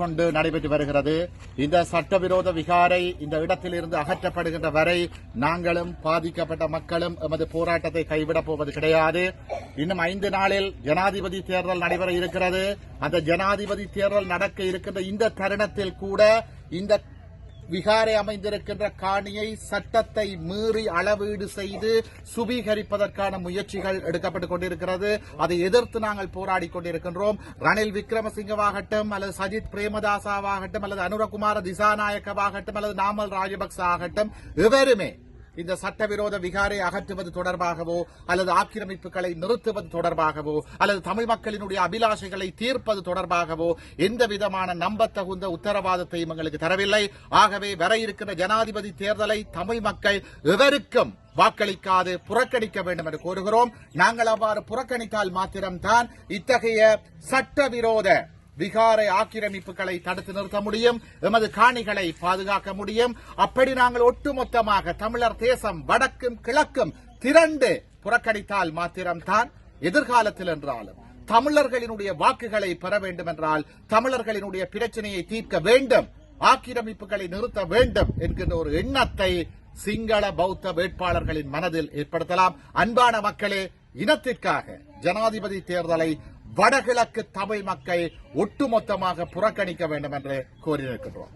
கொண்டு நடைபெற்று வருகிறது. இந்த சட்டவிரோத விகாரை இந்த இடத்திலிருந்து அகற்றப்படுகின்ற வரை நாங்களும் பாதிக்கப்பட்ட மக்களும் எமது போராட்டத்தை கைவிடப் போவது கிடையாது. இன்னும் ஐந்து நாளில் ஜனாதிபதி தேர்தல் நடைபெற இருக்கிறது. அந்த ஜனாதிபதி தேர்தல் நடக்க இருக்கின்ற இந்த தருணத்தில் கூட இந்த விகாரை அமைந்திருக்கின்ற காணியை சட்டத்தை மீறி அளவீடு செய்து சுபீகரிப்பதற்கான முயற்சிகள் எடுக்கப்பட்டுக் கொண்டிருக்கிறது. அதை எதிர்த்து நாங்கள் போராடி கொண்டிருக்கின்றோம். ரணில் விக்ரமசிங்கவாகட்டும் அல்லது சஜித் பிரேமதாசாவாகட்டும் அல்லது அனுரகுமார திசாநாயக்கவாகட்டும் அல்லது நாமல் ராஜபக்ச ஆகட்டும் எவருமே இந்த சட்டவிரோத விகாரை அகற்றுவது தொடர்பாகவோ அல்லது ஆக்கிரமிப்புகளை நிறுத்துவது தொடர்பாகவோ அல்லது தமிழ் மக்களினுடைய அபிலாஷைகளை தீர்ப்பது தொடர்பாகவோ எந்த விதமான நம்பத்தகுந்த உத்தரவாதத்தையும் எங்களுக்கு தரவில்லை. ஆகவே வர இருக்கிற ஜனாதிபதி தேர்தலை தமிழ் மக்கள் எவருக்கும் வாக்களிக்காது புறக்கணிக்க வேண்டும் என்று கோருகிறோம். நாங்கள் அவ்வாறு புறக்கணித்தால் மாத்திரம்தான் இத்தகைய சட்டவிரோத விகாரை ஆக்கிரமிப்புகளை தடுத்து நிறுத்த முடியும் எமது காணிகளை பாதுகாக்க முடியும். அப்படி நாங்கள் ஒட்டுமொத்தமாக தமிழர் தேசம் வடக்கும் கிழக்கும் திரண்டு புறக்கணித்தால் மாத்திரம்தான் எதிர்காலத்தில் என்றாலும். தமிழர்களினுடைய வாக்குகளை பெற வேண்டும் என்றால் தமிழர்களினுடைய பிரச்சனையை தீர்க்க வேண்டும் ஆக்கிரமிப்புகளை நிறுத்த வேண்டும் என்கின்ற ஒரு எண்ணத்தை சிங்கள பௌத்த வேட்பாளர்களின் மனதில் ஏற்படுத்தலாம். அன்பான மக்களே இனத்திற்காக ஜனாதிபதி தேர்தலை வடகிழக்கு தமிழ் மக்கள் ஒட்டுமொத்தமாக புறக்கணிக்க வேண்டும் என்று கோரியிருக்கின்றோம்